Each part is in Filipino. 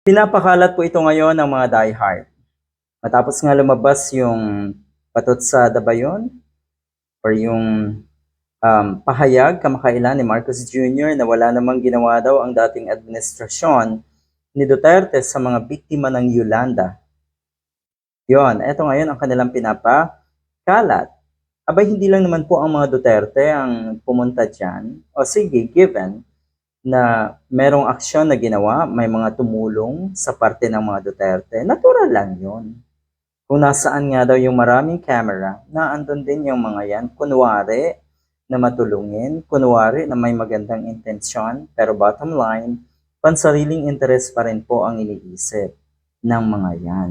Pinapakalat po ito ngayon ng mga diehard. Matapos nga lumabas yung patot sa dabayon or yung um, pahayag kamakailan ni Marcos Jr. na wala namang ginawa daw ang dating administrasyon ni Duterte sa mga biktima ng Yolanda. Yon, eto ngayon ang kanilang pinapakalat. Abay, hindi lang naman po ang mga Duterte ang pumunta dyan. O sige, given na merong aksyon na ginawa, may mga tumulong sa parte ng mga Duterte, natural lang yun. Kung nasaan nga daw yung maraming camera, naandun din yung mga yan, kunwari na matulungin, kunwari na may magandang intensyon, pero bottom line, pansariling interes pa rin po ang iniisip ng mga yan.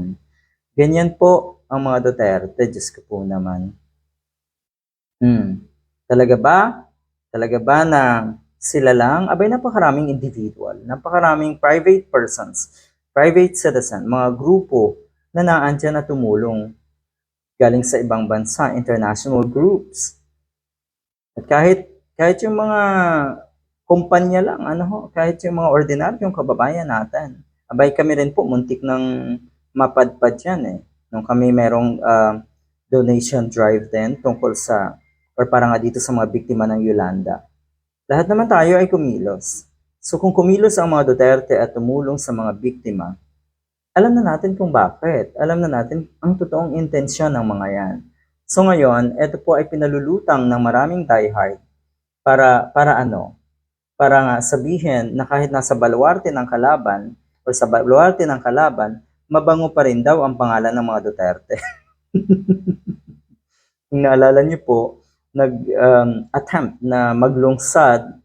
Ganyan po ang mga Duterte, Diyos ko po naman. Hmm. Talaga ba? Talaga ba na sila lang? Abay, napakaraming individual, napakaraming private persons, private citizen, mga grupo na naandyan na tumulong galing sa ibang bansa, international groups. At kahit kahit yung mga kumpanya lang, ano ho, kahit yung mga ordinaryong kababayan natin. Abay kami rin po, muntik ng mapadpad yan eh. Nung kami merong ah, donation drive din tungkol sa, or para dito sa mga biktima ng Yolanda. Lahat naman tayo ay kumilos. So kung kumilos ang mga Duterte at tumulong sa mga biktima, alam na natin kung bakit. Alam na natin ang totoong intensyon ng mga yan. So ngayon, ito po ay pinalulutang ng maraming diehard para, para ano? Para nga sabihin na kahit nasa baluarte ng kalaban o sa baluarte ng kalaban, mabango pa rin daw ang pangalan ng mga Duterte. Naalala niyo po, nag-attempt na maglungsad,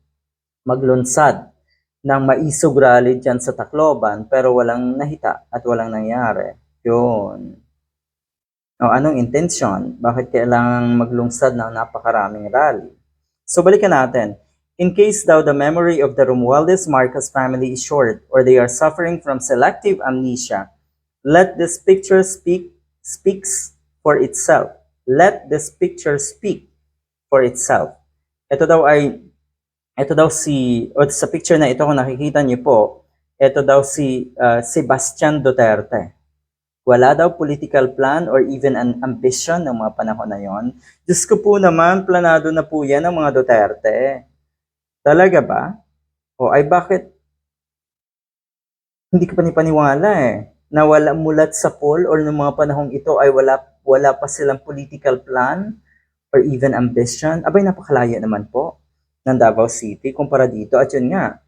maglunsad ng maisog rally dyan sa Tacloban pero walang nahita at walang nangyari. Yun. O anong intensyon? Bakit kailangang maglungsad ng napakaraming rally? So balikan natin. In case daw the memory of the Romualdez Marcos family is short or they are suffering from selective amnesia, let this picture speak speaks for itself. Let this picture speak for itself. Ito daw ay ito daw si o sa picture na ito kung nakikita niyo po, ito daw si uh, Sebastian Duterte. Wala daw political plan or even an ambition ng mga panahon na yon. Diyos ko po naman, planado na po yan ng mga Duterte. Talaga ba? O ay bakit hindi ka pa nipaniwala eh na wala mulat sa poll or ng mga panahong ito ay wala wala pa silang political plan or even ambition. Abay napakalaya naman po ng Davao City kumpara dito at yun nga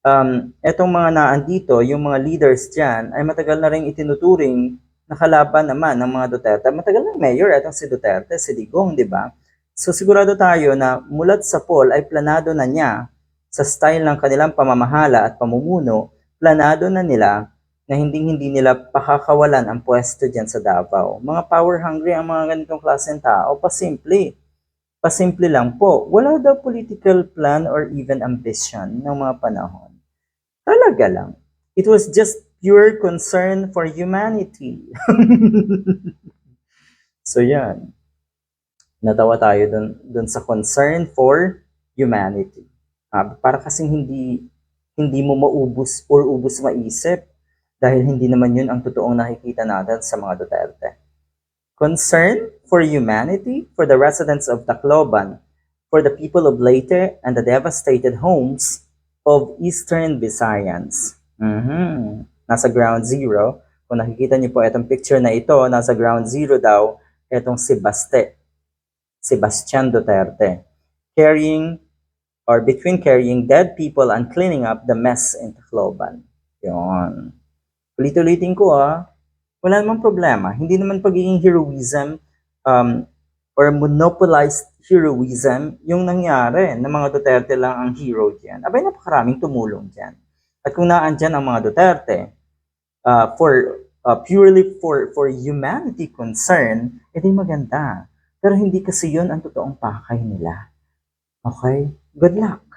um, etong mga naandito, yung mga leaders dyan, ay matagal na rin itinuturing na kalaban naman ng mga Duterte. Matagal na mayor, etong si Duterte, si Digong, di ba? So sigurado tayo na mulat sa poll ay planado na niya sa style ng kanilang pamamahala at pamumuno, planado na nila na hindi-hindi nila pakakawalan ang pwesto dyan sa Davao. Mga power hungry ang mga ganitong klaseng tao, pasimple. Pasimple lang po. Wala daw political plan or even ambition ng mga panahon. Talaga lang. It was just pure concern for humanity. so yan. Natawa tayo dun, dun sa concern for humanity. Ah, para kasing hindi hindi mo maubos or ubos maisip dahil hindi naman yun ang totoong nakikita natin sa mga Duterte. Concern for humanity, for the residents of Tacloban, for the people of Leyte and the devastated homes of Eastern Visayans. Mhm. Nasa ground zero. Kung nakikita niyo po itong picture na ito, nasa ground zero daw itong si Baste, Sebastian Duterte, carrying or between carrying dead people and cleaning up the mess in Tacloban. Yun. Ulit-ulitin ko ah, wala namang problema. Hindi naman pagiging heroism um, or monopolized heroism yung nangyari na mga Duterte lang ang hero diyan. Abay, napakaraming tumulong diyan. At kung naandyan ang mga Duterte uh, for uh, purely for for humanity concern, edi maganda. Pero hindi kasi yun ang totoong pakay nila. Okay? Good luck.